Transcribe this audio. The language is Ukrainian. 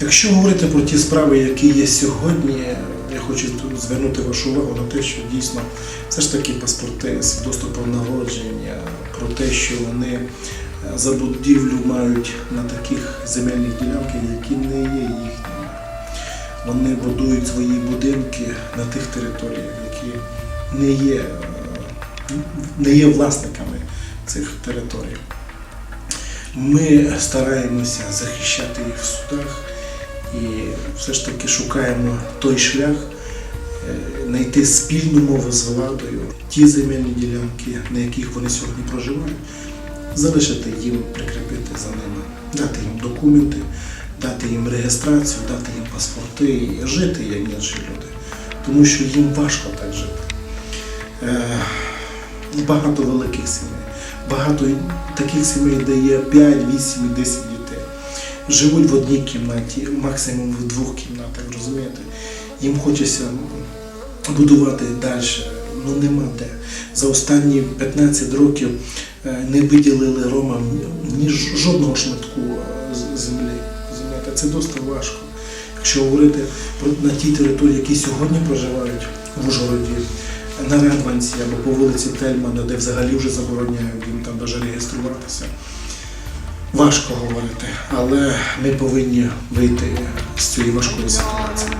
Якщо говорити про ті справи, які є сьогодні, я хочу тут звернути вашу увагу на те, що дійсно все ж таки паспорти свідоцтво про народження, про те, що вони е, за будівлю мають на таких земельних ділянках, які не є їхніми. Вони будують свої будинки на тих територіях, які не є, е, не є власниками цих територій. Ми стараємося захищати їх в судах і все ж таки шукаємо той шлях, е, знайти спільну мову з владою, ті земельні ділянки, на яких вони сьогодні проживають, залишити їм, прикріпити за ними, дати їм документи, дати їм реєстрацію, дати їм паспорти і жити як інші люди. Тому що їм важко так жити. Е, Багато великих сімей, багато таких сімей, де є 5, 8 10 дітей. Живуть в одній кімнаті, максимум в двох кімнатах, розумієте? Їм хочеться будувати далі, ну нема де. За останні 15 років е, не виділили ромам ні жодного шматку е, землі. Розумієте? Це досить важко. Якщо говорити на тій території, які сьогодні проживають в Ужгороді, на Радванці або по вулиці Тельмана, де взагалі вже забороняють їм там навіть реєструватися. Важко говорити, але ми повинні вийти з цієї важкої ситуації.